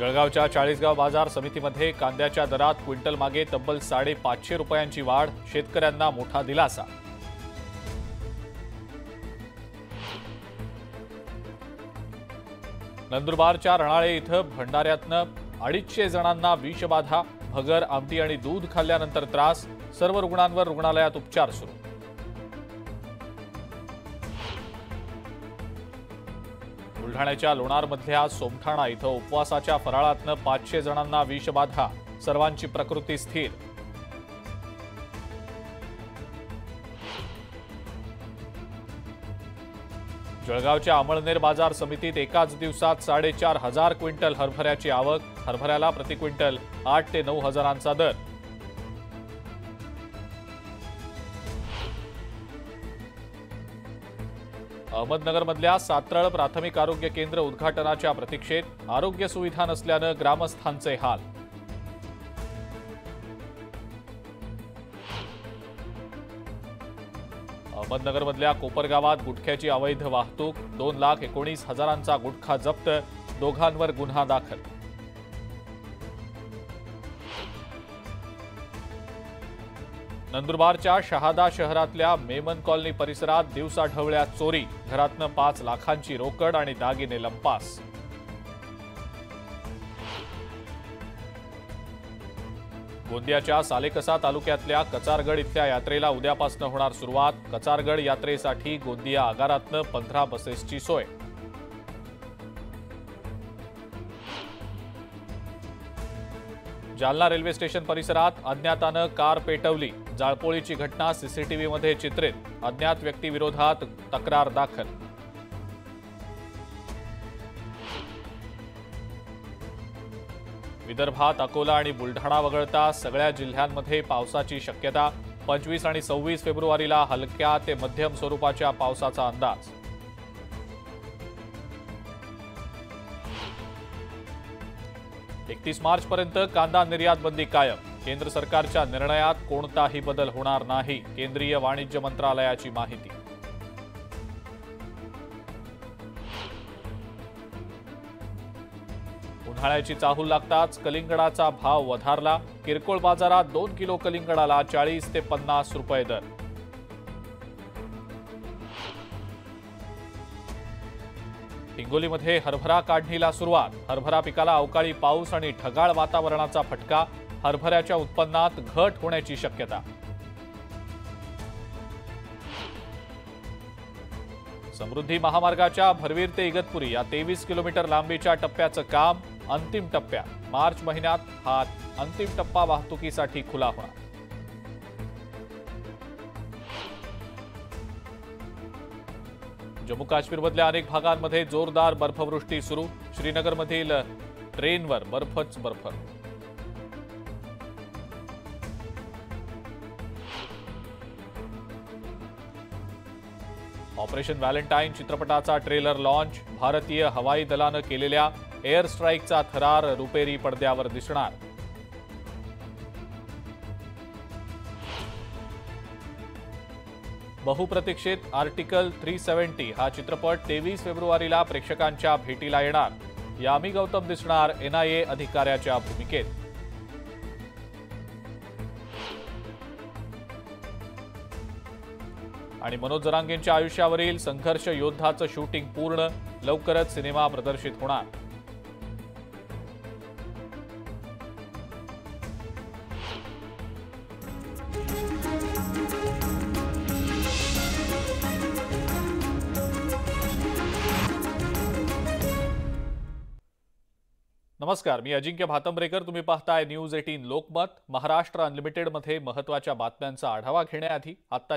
जळगावच्या चाळीसगाव बाजार समितीमध्ये कांद्याच्या दरात क्विंटल मागे तब्बल साडेपाचशे रुपयांची वाढ शेतकऱ्यांना मोठा दिलासा. नंदुरबारच्या रणाळे इथं भंडाऱ्यातनं अडीचशे जणांना विषबाधा भगर आमटी आणि दूध खाल्ल्यानंतर त्रास सर्व रुग्णांवर रुग्णालयात उपचार सुरू. बुलढाण्याच्या लोणारमधल्या सोमठाणा इथं उपवासाच्या फराळातनं पाचशे जणांना विषबाधा. सर्वांची प्रकृती स्थिर. जळगावच्या अमळनेर बाजार समितीत एकाच दिवसात साडेचार हजार क्विंटल हरभऱ्याची आवक. हरभऱ्याला प्रति क्विंटल आठ ते नऊ हजारांचा दर. अहमदनगरमधल्या सातरळ प्राथमिक आरोग्य केंद्र उद्घाटनाच्या प्रतीक्षेत आरोग्य सुविधा नसल्यानं ग्रामस्थांचे हाल. अहमदनगरमधल्या कोपरगावात गुटख्याची अवैध वाहतूक दोन लाख एकोणीस हजारांचा गुटखा जप्त दोघांवर गुन्हा दाखल. नंदुरबारच्या शहादा शहरातल्या मेमन कॉलनी परिसरात दिवसाढवळ्या चोरी घरातनं पाच लाखांची रोकड आणि दागिने लंपास. गोंदियाच्या सालेकसा तालुक्यातल्या कचारगड इथल्या यात्रेला उद्यापासून होणार सुरुवात. कचारगड यात्रेसाठी गोंदिया आगारातनं पंधरा बसेसची सोय. जालना रेल्वे स्टेशन परिसरात अज्ञातानं कार पेटवली. जाळपोळीची घटना सीसीटीव्हीमध्ये चित्रित अज्ञात व्यक्तीविरोधात तक्रार दाखल. विदर्भात अकोला आणि बुलढाणा वगळता सगळ्या जिल्ह्यांमध्ये पावसाची शक्यता पंचवीस आणि सव्वीस फेब्रुवारीला हलक्या ते मध्यम स्वरूपाच्या पावसाचा अंदाज. एकतीस मार्चपर्यंत कांदा निर्यात बंदी कायम. केंद्र सरकारच्या निर्णयात कोणताही बदल होणार नाही केंद्रीय वाणिज्य मंत्रालयाची माहिती. उन्हाळ्याची चाहूल लागताच कलिंगडाचा भाव वधारला. किरकोळ बाजारात दोन किलो कलिंगडाला चाळीस ते पन्नास रुपये दर. हिंगोलीमध्ये हरभरा काढणीला सुरुवात. हरभरा पिकाला अवकाळी पाऊस आणि ढगाळ वातावरणाचा फटका. हरभऱ्याच्या उत्पन्नात घट होण्याची शक्यता. समृद्धी महामार्गाच्या भरवीर ते इगतपुरी या तेवीस किलोमीटर लांबीच्या टप्प्याचं काम अंतिम टप्प्यात मार्च महिन्यात हा अंतिम टप्पा वाहतुकीसाठी खुला होणार. जम्मू काश्मीरमधल्या अनेक भागांमध्ये जोरदार बर्फवृष्टी सुरू. श्रीनगरमधील ट्रेनवर बर्फच बर्फ. ऑपरेशन व्हॅलेंटाईन चित्रपटाचा ट्रेलर लॉन्च भारतीय हवाई दलानं केलेल्या एअर स्ट्राईकचा थरार रुपेरी पडद्यावर दिसणार. बहुप्रतीक्षित आर्टिकल थ्री सेव्हन्टी हा चित्रपट तेवीस फेब्रुवारीला प्रेक्षकांच्या भेटीला येणार. यामी गौतम दिसणार एनआयए अधिकाऱ्याच्या भूमिकेत. आणि मनोज जरांगेंच्या आयुष्यावरील संघर्ष योद्धाचं शूटिंग पूर्ण लवकरच सिनेमा प्रदर्शित होणार. नमस्कार मी अजिंक्य भातंब्रेकर. तुम्ही पाहताय न्यूज एटीन लोकमत. महाराष्ट्र अनलिमिटेडमध्ये महत्त्वाच्या बातम्यांचा आढावा घेण्याआधी आत्ता